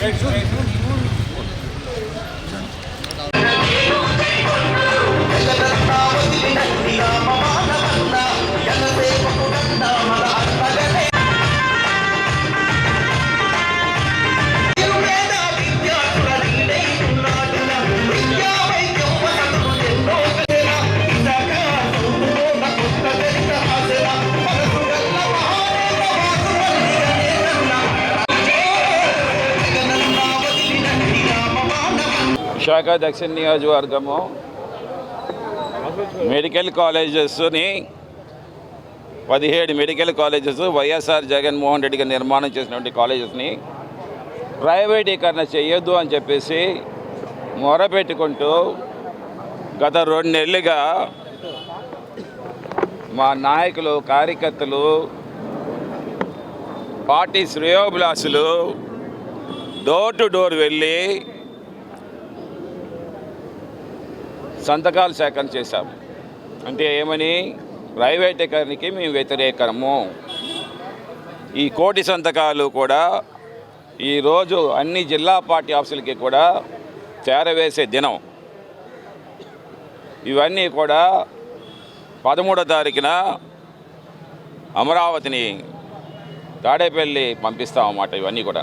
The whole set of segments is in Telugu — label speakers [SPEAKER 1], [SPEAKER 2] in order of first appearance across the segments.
[SPEAKER 1] Jesús. విశాఖ దక్షిణ నియోజకవర్గము మెడికల్ కాలేజెస్ని పదిహేడు medical colleges YSR Jaganmohan Reddy గారు నిర్మాణం చేసినటువంటి కాలేజెస్ని ప్రైవేటీకరణ చేయొద్దు అని చెప్పేసి మొరపెట్టుకుంటూ గత రెండు నెలలుగా మా నాయకులు కార్యకర్తలు పార్టీ శ్రేయోభిలాసులు డోర్ టు డోర్ వెళ్ళి సంతకాలు సేకరణ చేశాము. అంటే ఏమని? ప్రైవేటీకరణకి మేము వ్యతిరేకము. ఈ కోటి సంతకాలు కూడా ఈరోజు అన్ని జిల్లా పార్టీ ఆఫీసులకి కూడా చేరవేసే దినం. ఇవన్నీ కూడా పదమూడో తారీఖున అమరావతిని తాడేపల్లి పంపిస్తామన్నమాట ఇవన్నీ కూడా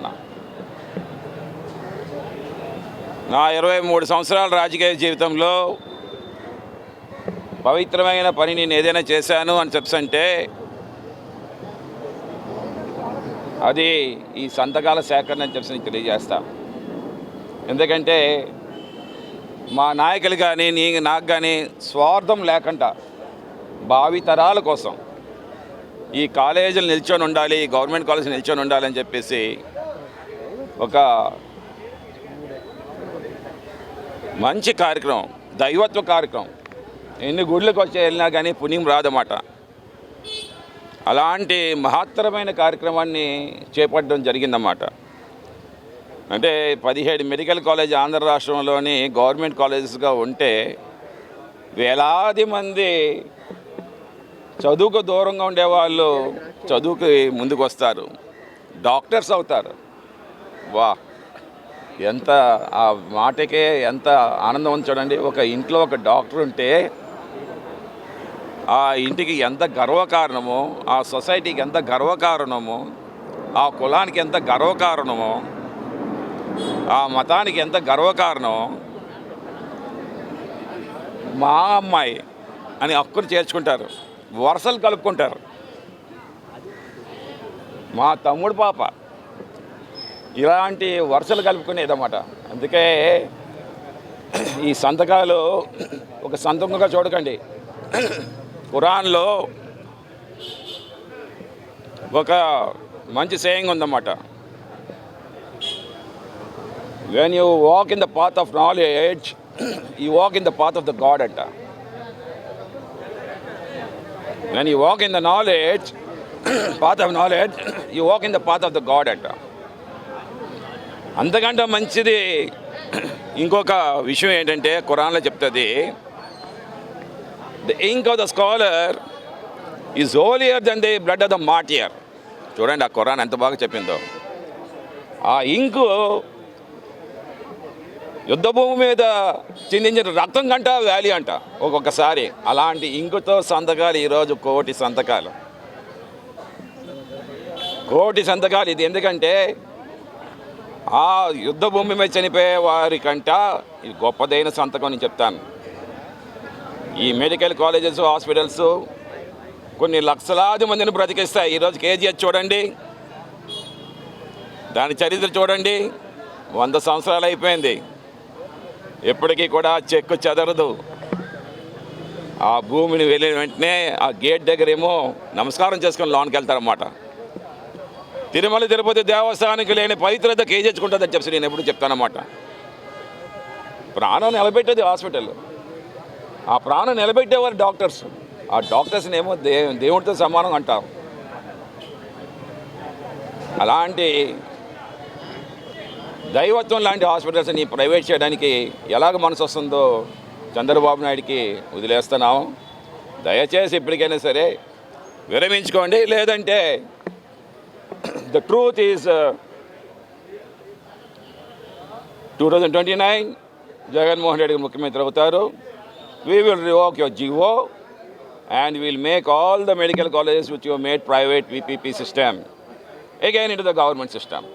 [SPEAKER 1] నా ఇరవై మూడు సంవత్సరాల రాజకీయ జీవితంలో పవిత్రమైన పని నేను ఏదైనా చేశాను అని చెప్పంటే అది ఈ సంతకాల సేకరణ అని చెప్పి నేను తెలియజేస్తా. ఎందుకంటే మా నాయకులు కానీ నీ నాకు కానీ స్వార్థం లేకుండా భావితరాల కోసం ఈ కాలేజీలు నిల్చొని ఉండాలి గవర్నమెంట్ కాలేజీ నిల్చొని ఉండాలని చెప్పేసి ఒక మంచి కార్యక్రమం దైవత్వ కార్యక్రమం ఎన్ని గుడ్లకు వచ్చి వెళ్ళినా కానీ పుణ్యం రాదన్నమాట. అలాంటి మహత్తరమైన కార్యక్రమాన్ని చేపట్టడం జరిగిందన్నమాట. అంటే పదిహేడు మెడికల్ కాలేజ్ ఆంధ్ర రాష్ట్రంలోని గవర్నమెంట్ కాలేజెస్గా ఉంటే వేలాది మంది చదువుకు దూరంగా ఉండేవాళ్ళు చదువుకి ముందుకు వస్తారు డాక్టర్స్ అవుతారు. వా ఎంత ఆ మాటకే ఎంత ఆనందం ఉంచడండి చూడండి. ఒక ఇంట్లో ఒక డాక్టర్ ఉంటే ఆ ఇంటికి ఎంత గర్వకారణమో ఆ సొసైటీకి ఎంత గర్వకారణమో ఆ కులానికి ఎంత గర్వకారణమో ఆ మతానికి ఎంత గర్వకారణమో మా అమ్మాయి అని అక్కును చేర్చుకుంటారు. వరుసలు కలుపుకుంటారు. మా తమ్ముడు పాప ఇలాంటి వరుసలు కలుపుకునేదన్నమాట. అందుకే ఈ సంతకాలు ఒక సంతకంగా చూడకండి. ఖురాన్లో ఒక మంచి సేయింగ్ ఉందన్నమాట. When you walk in the path of knowledge you walk in the path of the God అంట. When you walk in the knowledge path of knowledge you walk in the path of the God అంట. అంతకంటే మంచిది ఇంకొక విషయం ఏంటంటే ఖురాన్లో చెప్తుంది the ink of the scholar is holier than the blood of the martyr చూడండి ఆ ఖురాన్ ఎంత బాగా చెప్పిందో. ఆ ఇంకు యుద్ధభూమి మీద చిందించిన రక్తం కంట వ్యాలీ అంట. ఒక్కొక్కసారి అలాంటి ఇంకుతో సంతకాలు ఈరోజు కోటి సంతకాలు. కోటి సంతకాలు ఇది ఎందుకంటే ఆ యుద్ధ భూమి మీద చనిపోయే వారి కంట ఇది గొప్పదైన సంతకం అని చెప్తాను. ఈ మెడికల్ కాలేజెస్ హాస్పిటల్స్ కొన్ని లక్షలాది మందిని బ్రతికిస్తాయి. ఈరోజు కేజీహెచ్ చూడండి. దాని చరిత్ర చూడండి. వంద సంవత్సరాలు అయిపోయింది. ఎప్పటికీ కూడా చెక్కు చెదరదు. ఆ భూమిని వెళ్ళిన వెంటనే ఆ గేట్ దగ్గర ఏమో నమస్కారం చేసుకుని లోనికి వెళ్తారన్నమాట. తిరుమల తిరుపతి దేవస్థానానికి లేని పవిత్రత కేజెచ్చుకుంటుందని చెప్పి నేను ఎప్పుడు చెప్తానమాట ప్రాణం నిలబెట్టేది హాస్పిటల్. ఆ ప్రాణం నిలబెట్టేవారు డాక్టర్స్. ఆ డాక్టర్స్ని ఏమో దే దేవుడితో సమానం అంటారు. అలాంటి దైవత్వం లాంటి హాస్పిటల్స్ని ప్రైవేట్ చేయడానికి ఎలాగ మనసు వస్తుందో చంద్రబాబు నాయుడికి వదిలేస్తున్నాము. దయచేసి ఇప్పటికైనా సరే విరమించుకోండి. లేదంటే the truth is two thousand twenty nine Jaganmohan Reddy ముఖ్యమంత్రి అవుతారు. We will revoke your GO and will make all the medical colleges with your made private VPP system again in the government system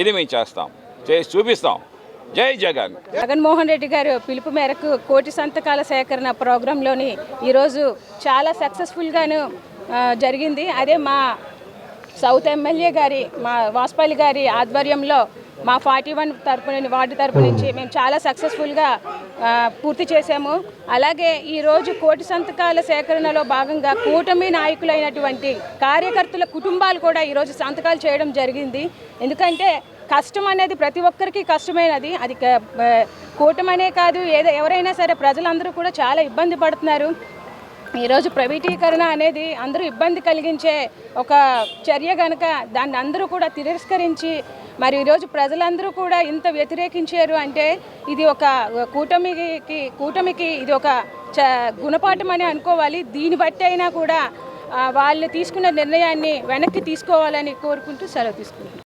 [SPEAKER 1] ఇది మేము చేస్తాం. చేసి చూపిస్తాం. జై జగన్.
[SPEAKER 2] జగన్మోహన్ రెడ్డి గారు పిలుపు మేరకు కోటి సంతకాల సేకరణ ప్రోగ్రాంలోని ఈరోజు చాలా సక్సెస్ఫుల్గాను జరిగింది. అదే మా సౌత్ ఎమ్మెల్యే గారి మా వాస్పాలి గారి ఆధ్వర్యంలో మా ఫార్టీ వన్ తరపు వార్డు తరపు నుంచి మేము చాలా సక్సెస్ఫుల్గా పూర్తి చేశాము. అలాగే ఈరోజు కోటి సంతకాల సేకరణలో భాగంగా కూటమి నాయకులైనటువంటి కార్యకర్తల కుటుంబాలు కూడా ఈరోజు సంతకాలు చేయడం జరిగింది. ఎందుకంటే కష్టం అనేది ప్రతి ఒక్కరికి కష్టమైనది. అది కూటమనే కాదు ఏదో ఎవరైనా సరే ప్రజలందరూ కూడా చాలా ఇబ్బంది పడుతున్నారు. ఈరోజు ప్రైవేటీకరణ అనేది అందరూ ఇబ్బంది కలిగించే ఒక చర్య కనుక దాన్ని అందరూ కూడా తిరస్కరించి మరి ఈరోజు ప్రజలందరూ కూడా ఇంత వ్యతిరేకించారు అంటే ఇది ఒక కూటమికి కూటమికి ఇది ఒక చ గుణపాఠం అని అనుకోవాలి. దీన్ని బట్టి అయినా కూడా వాళ్ళు తీసుకున్న నిర్ణయాన్ని వెనక్కి తీసుకోవాలని కోరుకుంటూ సెలవు తీసుకుంటున్నాను